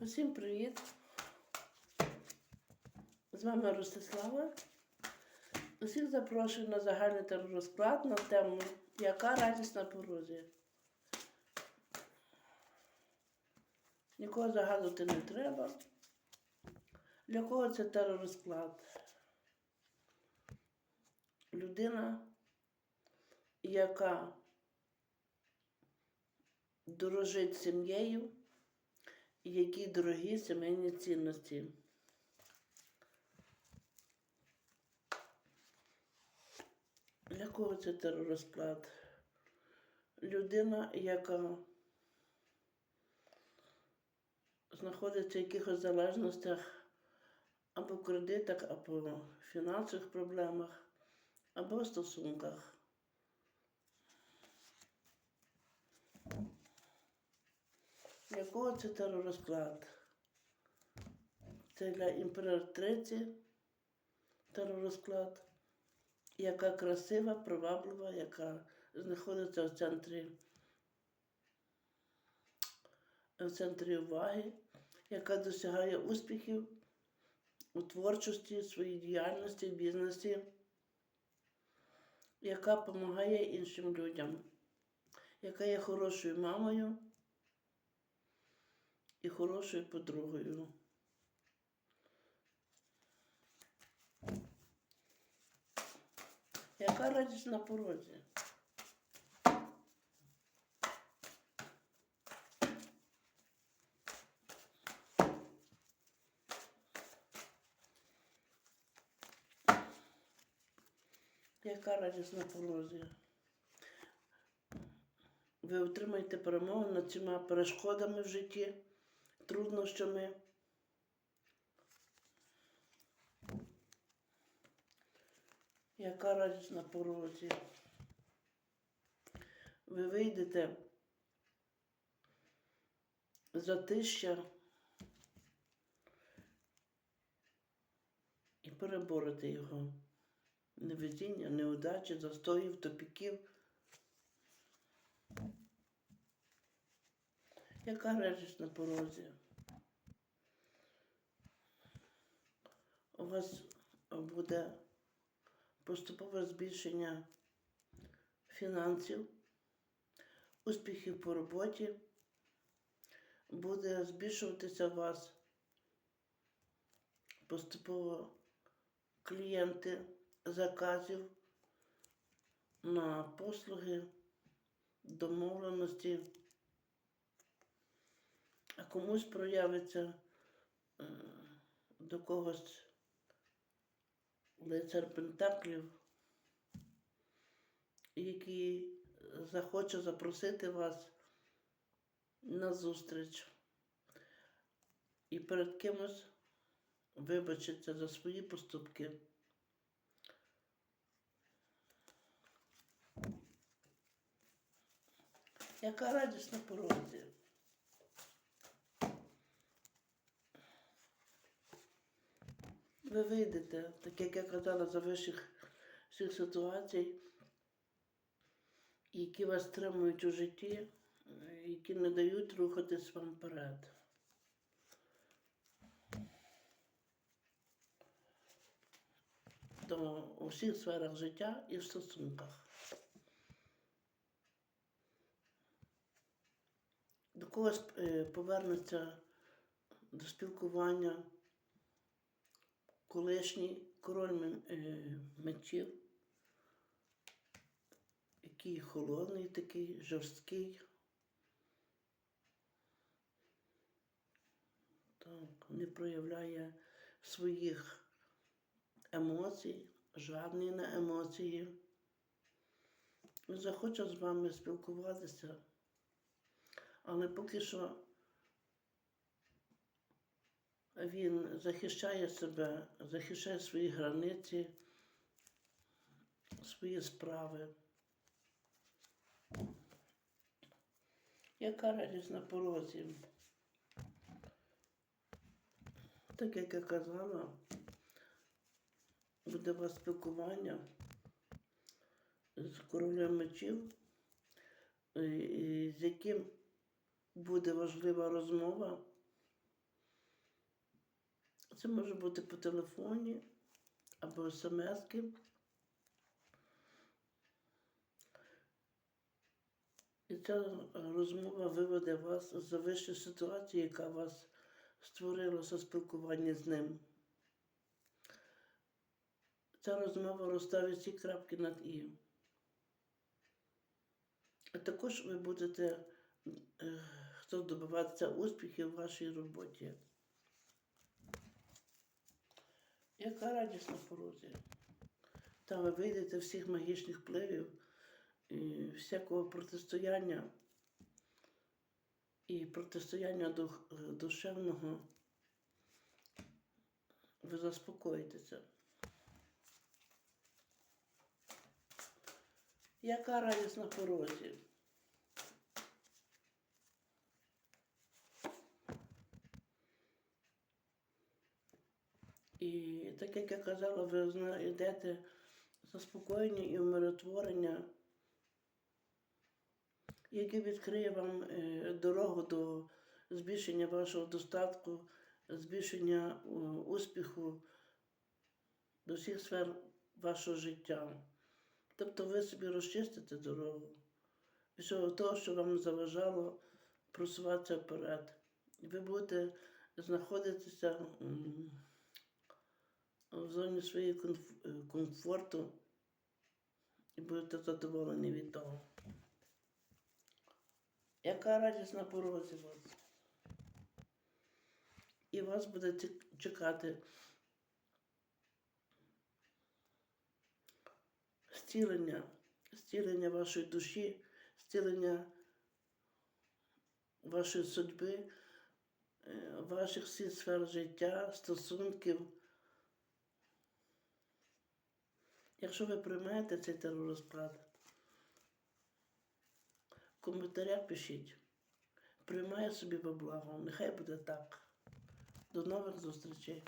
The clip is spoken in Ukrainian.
Усім привіт! З вами Ростислава. Усіх запрошую на загальний теророзклад на тему Яка радість на порозі. Нікого загадувати не треба. Для кого це теророзклад? Людина, яка дорожить сім'єю, які дорогі сімейні цінності. Для кого це теророзклад? Людина, яка знаходиться в якихось залежностях або в кредитах, або в фінансових проблемах, або в стосунках. Для кого це теророзклад? Це для імператриці теророзклад, яка красива, приваблива, яка знаходиться в центрі, в центрі уваги, яка досягає успіхів у творчості, своїй діяльності, бізнесі, яка допомагає іншим людям, яка є хорошою мамою і хорошою подругою. Яка радість на порозі? Яка радість на порозі? Ви отримаєте перемогу над цими перешкодами в житті, труднощами. Яка радість на порозі? Ви вийдете затища і переборете його. Невезіння, неудачі, застоїв, топіків. Яка радість на порозі? У вас буде поступове збільшення фінансів, успіхів по роботі, буде збільшуватися у вас поступово клієнти заказів на послуги, домовленості, а комусь проявиться е, до когось лицар Пентаклів, який захоче запросити вас на зустріч і перед кимось вибачиться за свої поступки. Яка радість на Ви вийдете, так як я казала, за вищих всіх ситуацій, які вас тримують у житті, які не дають рухатись вам вперед. То у всіх сферах життя і в стосунках. До когось е, повернеться до спілкування колишній король е, мечів, який холодний, такий жорсткий. Так, не проявляє своїх емоцій, жадний на емоції. Він захоче з вами спілкуватися, але поки що він захищає себе, захищає свої границі, свої справи. Яка радість на порозі? Так як я казала, буде вас спілкування з королем мечів, з яким буде важлива розмова Це може бути по телефоні або смс-ки. І ця розмова виведе вас з вищої ситуації, яка вас створила за спілкування з ним. Ця розмова розставить всі крапки над І. А також ви будете е, хто добиватися успіхів в вашій роботі. Яка радість на порозі? Та ви вийдете всіх магічних впливів і всякого протистояння і протистояння дух, е, душевного. Ви заспокоїтеся. Яка радість на порозі? І так як я казала, ви зна- йдете заспокоєння і умиротворення, яке відкриє вам е, дорогу до збільшення вашого достатку, збільшення е, успіху до всіх сфер вашого життя. Тобто ви собі розчистите дорогу. Всього того, що вам заважало просуватися вперед. Ви будете знаходитися в зоні своєї е, комфорту і будете задоволені від того. Яка радість на порозі вас? І вас буде чекати зцілення, зцілення вашої душі, зцілення вашої судьби, е, ваших всіх сфер життя, стосунків. Якщо ви приймаєте цей теророзклад, в коментарях пишіть. Приймаю собі по благо. Нехай буде так. До нових зустрічей.